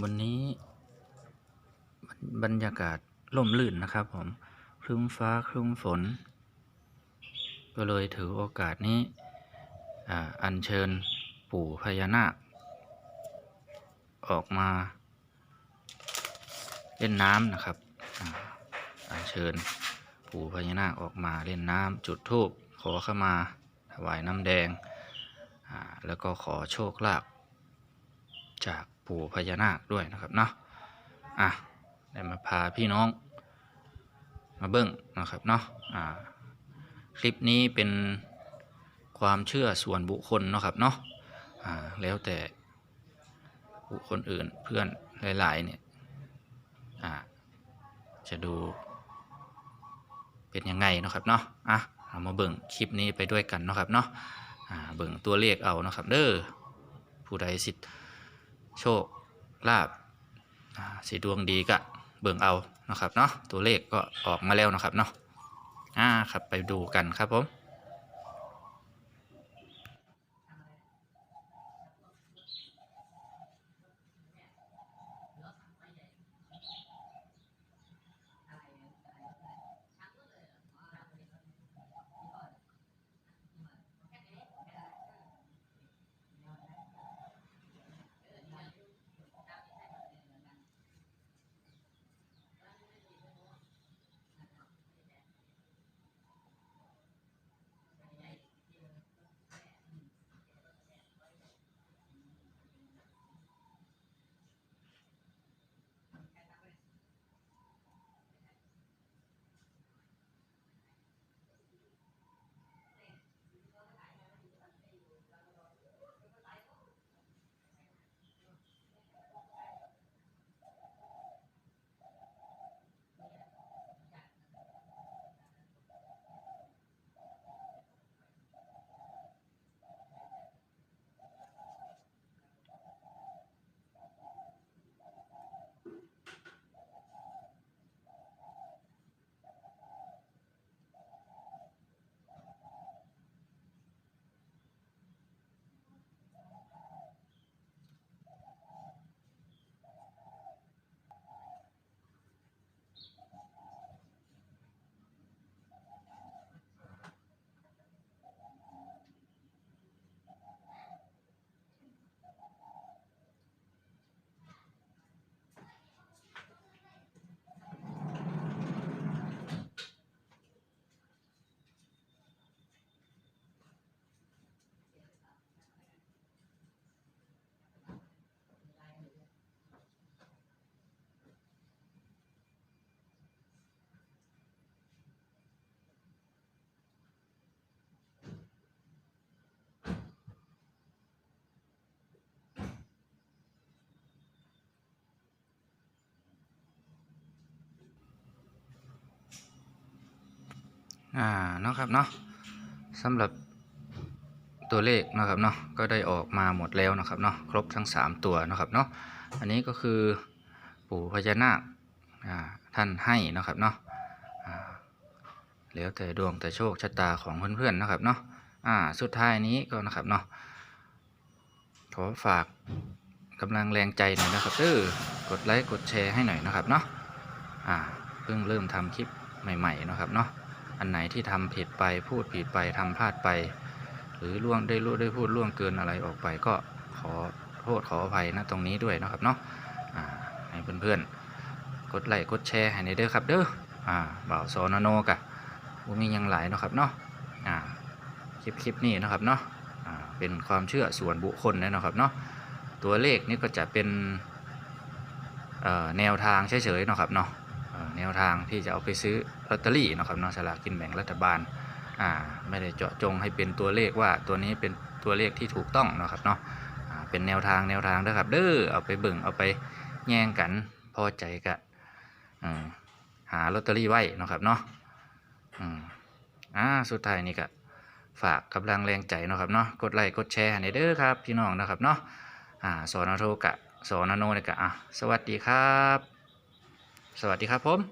วันนี้บรรยากาศร่มรื่นนะครับผมครึ้มฟ้าครึ้มฝน ก็เลยถือโอกาสนี้อัญเชิญปู่พญานาค ออกมาเล่นน้ำนะครับอัญเชิญปู่พญานาคออกมาเล่นน้ำจุดธูปขอเข้ามาถวายน้ำแดงอ่าแล้วก็ขอโชคลาภจาก ปู่พญานาคด้วยนะครับเนาะอะได้มาพาพี่น้อง มาเบิ้งนะครับเนาะอ่าคลิปนี้เป็นความเชื่อส่วนบุคคลเนาะครับเนาะอ่าแล้วแต่บุคคลอื่นเพื่อนหลายๆเนี่ยอ่าจะดูเป็นยังไงนะครับเนาะอะเรามาเบิ่งคลิปนี้ไปด้วยกันนะครับเนาะอ่าเบิ่งตัวเลขเอานะครับเด้อผู้ใดสิทธิ์ โชคลาบสีดวงดีก็เบิ่งเอานะครับเนาะตัวเลขก็ออกมาแล้วนะครับเนาะอ่าครับไปดูกันครับผม อ่าเนาะครับเนาะสำหรับตัวเลขนะครับเนาะก็ได้ออกมาหมดแล้วนะครับเนาะครบทั้ง 3 ตัวนะครับเนาะอันนี้ก็คือปู่พญานาคท่านให้นะครับเนาะแล้วแต่ดวงแต่โชคชะตาของเพื่อนๆนะครับเนาะอ่าสุดท้ายนี้ก็นะครับเนาะขอฝากกำลังแรงใจหน่อยนะครับเออกดไลค์กดแชร์ให้หน่อยนะครับเนาะอ่าเพิ่งเริ่มทำคลิปใหม่ๆนะครับเนาะ อันไหนที่ทำผิดไปพูดผิดไปทำพลาดไป หรือล่วงได้รู้ได้พูดล่วงเกินอะไรออกไป ก็ขอโทษขออภัยนะตรงนี้ด้วยนะครับเนาะให้เพื่อนๆ กดไลค์กดแชร์ให้ในเด้อครับเด้ออ่าบ่าวโซนโนกะบ่มียังหลายนะครับเนาะอ่าคลิปคลิปนี้นะครับเนาะอ่าเป็นความเชื่อส่วนบุคคลนะนะครับเนาะตัวเลขนี่ก็จะเป็นแนวทางเฉยๆนะครับเนาะ นวทางที่จะเอาไปซื้อลอตเตอรี่นะครับเนาะสลากกินแบ่งรัฐบาลอ่าไม่ได้เจาะจงให้เป็นตัวเลขว่าตัวนี้เป็นตัวเลขที่ถูกต้องนะครับเนาะอ่าเป็นแนวทางแนวทางเด้อครับเด้อเอาไปเบิ่งเอาไปแย่งกันพอใจกะอืมหาลอตเตอรี่ไว้นะครับเนาะอืมอ่าสุดท้ายนี่ก็ฝากกำลังแรงใจนะครับเนาะกดไลค์กดแชร์ให้เด้อครับพี่น้องนะครับเนาะอ่าสอนอโทกะสอนโนเนี่ยกะอะสวัสดีครับ สวัสดีครับผม